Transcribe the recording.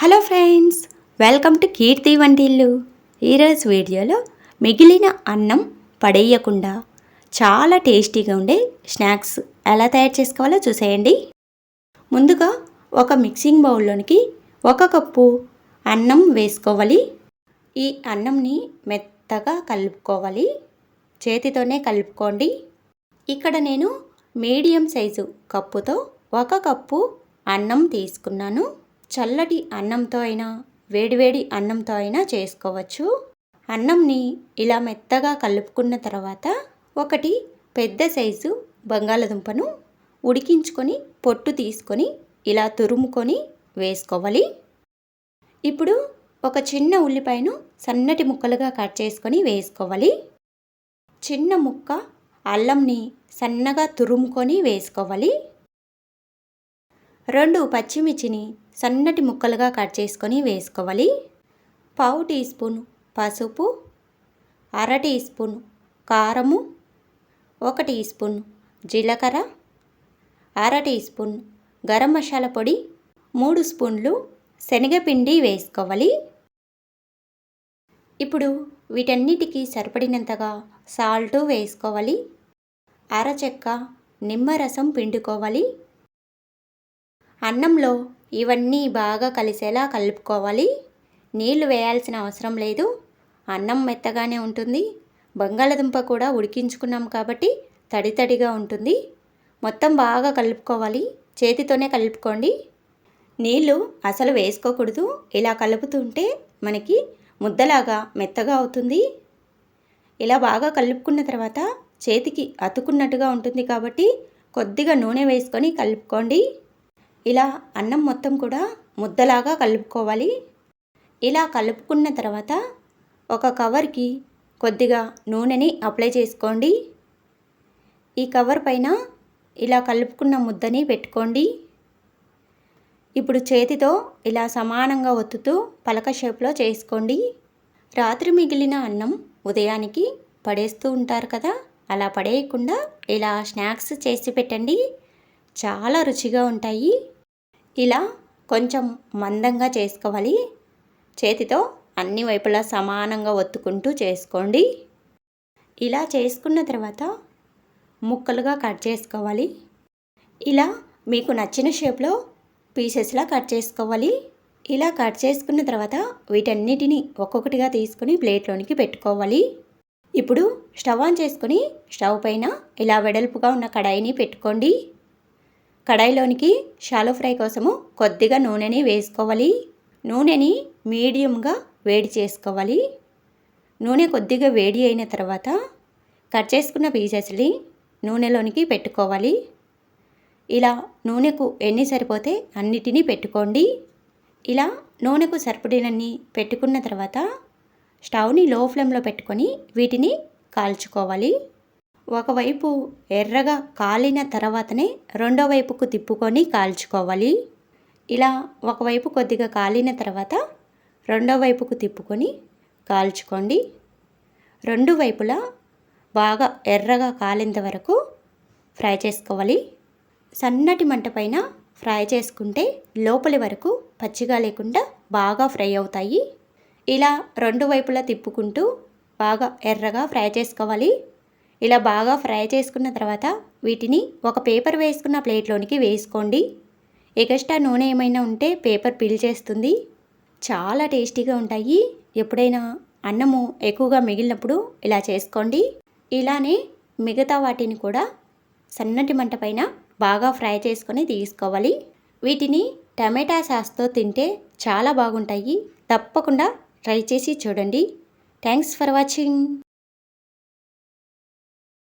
Hello friends welcome to Keerthi వంటిల్లు. ఈరోజు వీడియోలో మిగిలిన అన్నం పడేయకుండా చాలా టేస్టీగా ఉండే స్నాక్స్ ఎలా తయారు చేసుకోవాలో చూసేయండి. ముందుగా ఒక మిక్సింగ్ బౌల్లోనికి ఒక కప్పు అన్నం వేసుకోవాలి. ఈ అన్నంని మెత్తగా కలుపుకోవాలి. చేతితోనే కలుపుకోండి. ఇక్కడ నేను మీడియం సైజు కప్పుతో ఒక కప్పు అన్నం తీసుకున్నాను. చల్లటి అన్నంతో అయినా వేడివేడి అన్నంతో అయినా చేసుకోవచ్చు. అన్నంని ఇలా మెత్తగా కలుపుకున్న తర్వాత ఒకటి పెద్ద సైజు బంగాళదుంపను ఉడికించుకొని పొట్టు తీసుకొని ఇలా తురుముకొని వేసుకోవాలి. ఇప్పుడు ఒక చిన్న ఉల్లిపాయను సన్నటి ముక్కలుగా కట్ చేసుకొని వేసుకోవాలి. చిన్న ముక్క అల్లంని సన్నగా తురుముకొని వేసుకోవాలి. రెండు పచ్చిమిర్చిని సన్నటి ముక్కలుగా కట్ చేసుకొని వేసుకోవాలి. పావు టీ స్పూన్ పసుపు అర టీ స్పూన్ కారము ఒక టీ స్పూన్ జీలకర్ర అర టీ స్పూన్ గరం మసాలా పొడి మూడు స్పూన్లు శనగపిండి వేసుకోవాలి. ఇప్పుడు వీటన్నిటికీ సరిపడినంతగా సాల్ట్ వేసుకోవాలి. అరచెక్క నిమ్మరసం పిండుకోవాలి. అన్నంలో ఇవన్నీ బాగా కలిసేలా కలుపుకోవాలి. నీళ్ళు వేయాల్సిన అవసరం లేదు. అన్నం మెత్తగానే ఉంటుంది. బంగాళదుంప కూడా ఉడికించుకున్నాం కాబట్టి తడి తడిగా ఉంటుంది. మొత్తం బాగా కలుపుకోవాలి. చేతితోనే కలుపుకోండి. నీళ్ళు అసలు వేసుకోకూడదు. ఇలా కలుపుతుంటే మనకి ముద్దలాగా మెత్తగా అవుతుంది. ఇలా బాగా కలుపుకున్న తర్వాత చేతికి అతుకున్నట్టుగా ఉంటుంది కాబట్టి కొద్దిగా నూనె వేసుకొని కలుపుకోండి. ఇలా అన్నం మొత్తం కూడా ముద్దలాగా కలుపుకోవాలి. ఇలా కలుపుకున్న తర్వాత ఒక కవర్కి కొద్దిగా నూనెని అప్లై చేసుకోండి. ఈ కవర్ పైన ఇలా కలుపుకున్న ముద్దని పెట్టుకోండి. ఇప్పుడు చేతితో ఇలా సమానంగా ఒత్తుతూ పలక షేప్లో చేసుకోండి. రాత్రి మిగిలిన అన్నం ఉదయానికి పడేస్తూ ఉంటారు కదా అలా పడేయకుండా ఇలా స్నాక్స్ చేసి పెట్టండి. చాలా రుచిగా ఉంటాయి. ఇలా కొంచెం మందంగా చేసుకోవాలి. చేతితో అన్ని వైపులా సమానంగా ఒత్తుకుంటూ చేసుకోండి. ఇలా చేసుకున్న తర్వాత ముక్కలుగా కట్ చేసుకోవాలి. ఇలా మీకు నచ్చిన షేప్లో పీసెస్లా కట్ చేసుకోవాలి. ఇలా కట్ చేసుకున్న తర్వాత వీటన్నిటిని ఒక్కొక్కటిగా తీసుకుని ప్లేట్లోనికి పెట్టుకోవాలి. ఇప్పుడు స్టవ్ ఆన్ చేసుకుని స్టవ్ పైన ఇలా వెడల్పుగా ఉన్న కడాయిని పెట్టుకోండి. కడాయిలోనికి షాలో ఫ్రై కోసము కొద్దిగా నూనెని వేసుకోవాలి. నూనెని మీడియంగా వేడి చేసుకోవాలి. నూనె కొద్దిగా వేడి అయిన తర్వాత కట్ చేసుకున్న పీసెస్ని నూనెలోనికి పెట్టుకోవాలి. ఇలా నూనెకు ఎన్ని సరిపోతే అన్నిటినీ పెట్టుకోండి. ఇలా నూనెకు సరిపడినన్ని పెట్టుకున్న తర్వాత స్టవ్ని లో ఫ్లేమ్లో పెట్టుకొని వీటిని కాల్చుకోవాలి. ఒకవైపు ఎర్రగా కాలిన తర్వాతనే రెండో వైపుకు తిప్పుకొని కాల్చుకోవాలి. ఇలా ఒకవైపు కొద్దిగా కాలిన తర్వాత రెండో వైపుకు తిప్పుకొని కాల్చుకోండి. రెండు వైపులా బాగా ఎర్రగా కాలేంత వరకు ఫ్రై చేసుకోవాలి. సన్నటి మంట పైన ఫ్రై చేసుకుంటే లోపలి వరకు పచ్చిగా లేకుండా బాగా ఫ్రై అవుతాయి. ఇలా రెండు వైపులా తిప్పుకుంటూ బాగా ఎర్రగా ఫ్రై చేసుకోవాలి. ఇలా బాగా ఫ్రై చేసుకున్న తర్వాత వీటిని ఒక పేపర్ వేసుకున్న ప్లేట్లోనికి వేసుకోండి. ఎగస్ట్రా నూనె ఏమైనా ఉంటే పేపర్ పిల్ చేస్తుంది. చాలా టేస్టీగా ఉంటాయి. ఎప్పుడైనా అన్నము ఎక్కువగా మిగిలినప్పుడు ఇలా చేసుకోండి. ఇలానే మిగతా వాటిని కూడా సన్నటి మంట పైన బాగా ఫ్రై చేసుకొని తీసుకోవాలి. వీటిని టమాటా సాస్తో తింటే చాలా బాగుంటాయి. తప్పకుండా ట్రై చేసి చూడండి. Thanks for watching.